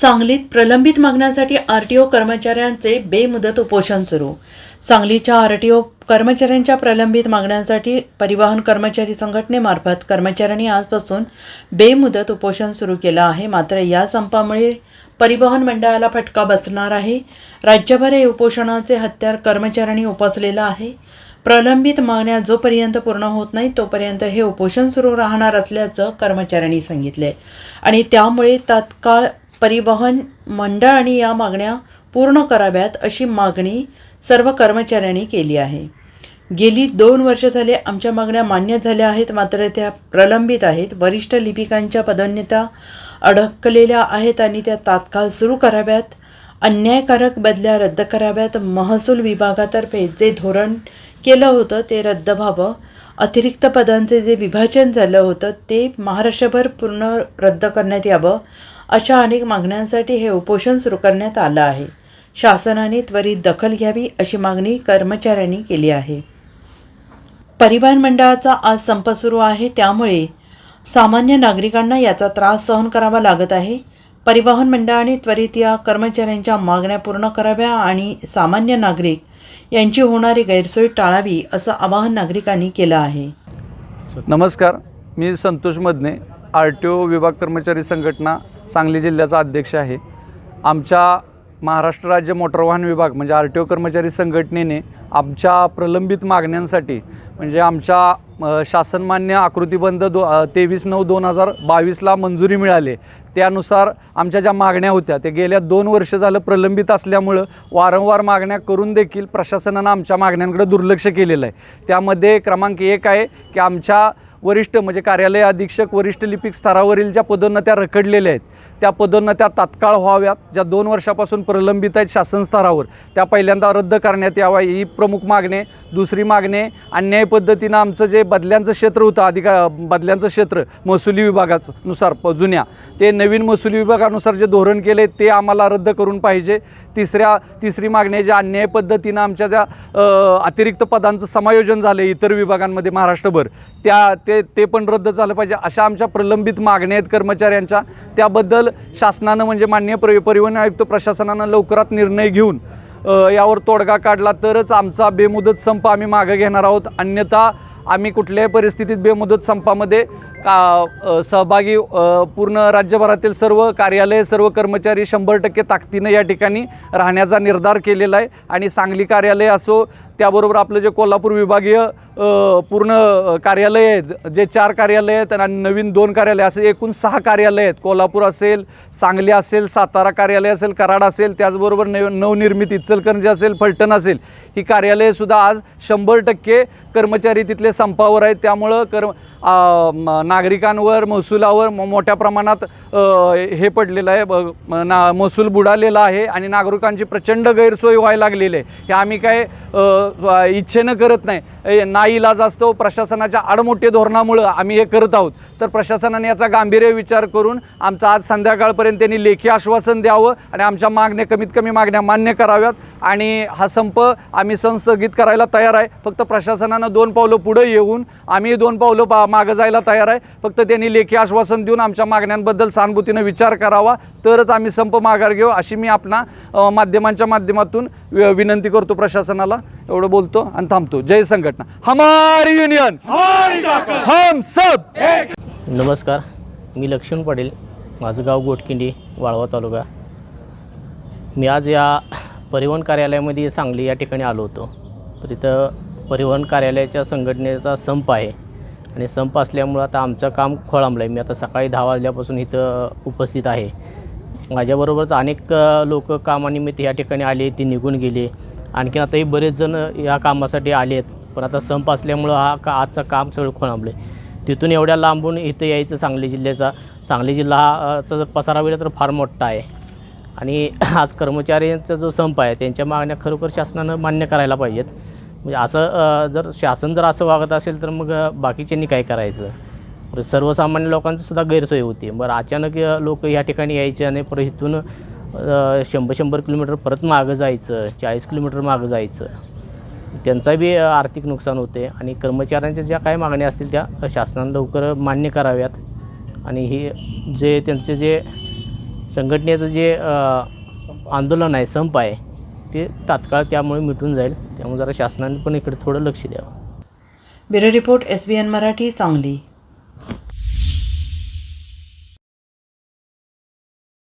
सांगलीत प्रलंबित मागण्यांसाठी ओ कर्मचाऱ्यांचे बेमुदत उपोषण सुरू. सांगलीच्या आर टी ओ कर्मचाऱ्यांच्या प्रलंबित मागण्यांसाठी परिवहन कर्मचारी संघटनेमार्फत कर्मचाऱ्यांनी आजपासून बेमुदत उपोषण सुरू केलं आहे. मात्र या संपामुळे परिवहन मंडळाला फटका बसणार आहे. राज्यभर हे उपोषणाचे हत्यार कर्मचाऱ्यांनी उपसलेलं आहे. प्रलंबित मागण्या जोपर्यंत पूर्ण होत नाही तोपर्यंत हे उपोषण सुरू राहणार असल्याचं कर्मचाऱ्यांनी सांगितले आणि त्यामुळे तात्काळ परिवहन मंडळाने या मागण्या पूर्ण कराव्यात अशी मागणी सर्व कर्मचाऱ्यांनी केली आहे. गेली दोन वर्ष झाले आमच्या मागण्या मान्य झाल्या आहेत मात्र त्या प्रलंबित आहेत. वरिष्ठ लिपिकांच्या पदोन्नत्या अडकलेल्या आहेत आणि त्या तात्काळ सुरू कराव्यात. अन्यायकारक बदल्या रद्द कराव्यात. महसूल विभागातर्फे जे धोरण केलं होतं ते रद्द व्हावं. अतिरिक्त पदांचे जे विभाजन झालं होतं ते महाराष्ट्रभर पूर्ण रद्द करण्यात यावं. अशा अनेक मागण्यांसाठी हे उपोषण सुरू करण्यात आलं आहे. शासनाने त्वरित दखल घ्यावी अशी मागणी कर्मचाऱ्यांनी केली आहे. परिवहन मंडळाचा आज संप सुरू आहे. त्यामुळे सामान्य नागरिकांना याचा त्रास सहन करावा लागत आहे. परिवहन मंडळाने त्वरित या कर्मचाऱ्यांच्या मागण्या पूर्ण कराव्या आणि सामान्य नागरिक यांची होणारी गैरसोय टाळावी असं आवाहन नागरिकांनी केलं आहे. नमस्कार. मी Santosh Madane R T O विभाग कर्मचारी संघटना सांगली जिल्ह्याचा अध्यक्ष आहे. आमच्या महाराष्ट्र राज्य मोटर वाहन विभाग म्हणजे आर टी ओ कर्मचारी संघटनेने आमच्या प्रलंबित मागण्यांसाठी म्हणजे आमच्या शासनमान्य आकृतीबंध दो तेवीस नऊ दोन हजार बावीसला मंजुरी मिळाली. त्यानुसार आमच्या ज्या मागण्या होत्या ते गेल्या दोन वर्ष झालं प्रलंबित असल्यामुळं वारंवार मागण्या करून देखील प्रशासनानं आमच्या मागण्यांकडे दुर्लक्ष केलेलं आहे. त्यामध्ये क्रमांक एक आहे की आमच्या वरिष्ठ म्हणजे कार्यालय अधीक्षक वरिष्ठ लिपिक स्तरावरील ज्या पदोन्नत्या रखडलेल्या आहेत त्या पदोन्नत्या तात्काळ व्हाव्यात ज्या दोन वर्षापासून प्रलंबित आहेत शासन स्तरावर त्या पहिल्यांदा रद्द करण्यात याव्या ही प्रमुख मागणे दुसरी मागणी अन्याय पद्धतीनं आमचं जे बदल्यांचं क्षेत्र होतं अधिका बदल्यांचं क्षेत्र महसुली विभागाचं नुसार प जुन्या ते नवीन महसुली विभागानुसार जे धोरण केले ते आम्हाला रद्द करून पाहिजे. तिसऱ्या तिसरी मागणी आहे, ज्या अन्याय पद्धतीनं आमच्या ज्या अतिरिक्त पदांचं समायोजन झालं इतर विभागांमध्ये महाराष्ट्रभर त्या ते ते पण रद्द झालं पाहिजे अशा आमच्या प्रलंबित मागण्या आहेत कर्मचाऱ्यांच्या. त्याबद्दल शासनानं म्हणजे मान्य प्र परिवहन आयुक्त प्रशासनानं लवकरात निर्णय घेऊन यावर तोडगा काढला तरच आमचा बेमुदत संप आम्ही मागं घेणार आहोत. अन्यथा आम्ही कुठल्याही परिस्थितीत बेमुदत संपामध्ये का सहभागी पूर्ण राज्यभरातील सर्व कार्यालय सर्व कर्मचारी शंभर टक्के ताकदीनं या ठिकाणी राहण्याचा निर्धार केलेला आहे. आणि सांगली कार्यालय असो त्याबरोबर आपलं जे कोल्हापूर विभागीय पूर्ण कार्यालय आहेत जे चार कार्यालय आहेत आणि नवीन दोन कार्यालय असे एकूण सहा कार्यालय आहेत. कोल्हापूर असेल सांगली असेल सातारा कार्यालय असेल कराड असेल त्याचबरोबर नव नवनिर्मित इचलकरंजी असेल फलटण असेल ही कार्यालयेसुद्धा आज शंभर टक्के कर्मचारी तिथले संपावर आहेत. त्यामुळं कर नागरिकांवर महसुलावर मोठ्या प्रमाणात हे पडलेलं आहे. ब- म- ना महसूल बुडालेला आहे आणि नागरिकांची प्रचंड गैरसोय व्हायला लागलेली आहे. हे आम्ही काय इच्छेनं करत नाही. नाईलाज असतो प्रशासनाच्या आडमोठे धोरणामुळं आम्ही हे करत आहोत. तर प्रशासनाने याचा गांभीर्य विचार करून आमचं आज संध्याकाळपर्यंत त्यांनी लेखी आश्वासन द्यावं आणि आमच्या मागण्या कमीत कमी मागण्या मान्य कराव्यात. आणि हा संप आम्ही संस्थगित करायला तयार आहे. फक्त प्रशासनानं दोन पावलं पुढे येऊन आम्ही दोन पावलं पा मागं जायला तयार आहे. फक्त त्यांनी लेखी आश्वासन देऊन आमच्या मागण्यांबद्दल सहानुभूतीनं विचार करावा तरच आम्ही संप माघार घेऊ अशी मी आपणा माध्यमांच्या माध्यमातून वि- विनंती करतो प्रशासनाला. एवढं बोलतो आणि थांबतो. जय संघटना. हमारी युनियन! हम सब! नमस्कार. मी लक्ष्मण पाटील. माझं गाव गोटकिंडी वाळवा तालुका. मी आज या परिवहन कार्यालयामध्ये सांगली या ठिकाणी आलो होतो. तर इथं परिवहन कार्यालयाच्या संघटनेचा संप आहे. आणि संप असल्यामुळं आता आमचं काम खोळंबलं आहे मी आता सकाळी दहा वाजल्यापासून इथं उपस्थित आहे. माझ्याबरोबरच अनेक लोक कामानिमित्त या ठिकाणी आले ते निघून गेले. आणखी आताही बरेच जण या कामासाठी आले आहेत पण आता संप असल्यामुळं हा का आजचं काम सगळं खोळंबलं आहे तिथून एवढ्या लांबून इथं यायचं सांगली जिल्ह्याचा. सांगली जिल्हा हा जर पसारा वेळ तर फार मोठा आहे. आणि आज कर्मचाऱ्यांचा जो संप आहे त्यांच्या मागण्या खरोखर शासनानं मान्य करायला पाहिजेत. म्हणजे असं जर शासन जर असं वागत असेल तर मग बाकीच्यांनी काय करायचं? सर्वसामान्य लोकांचं सुद्धा गैरसोय होती. बरं अचानक लोक या ठिकाणी यायचे आणि परत इथून शंभर शंभर किलोमीटर परत मागं जायचं चाळीस किलोमीटर मागं जायचं. त्यांचा बी आर्थिक नुकसान होते आणि कर्मचाऱ्यांच्या ज्या काय मागण्या असतील त्या शासनानं लवकर मान्य कराव्यात. आणि हे जे त्यांचे जे संघटनेचं जे आंदोलन आहे संप आहे ते तात्काळ त्यामुळे मिटून जाईल. त्यामुळे जरा शासनाने पण इकडे थोडं लक्ष द्यावं. Bureau report S B N Marathi Sangli.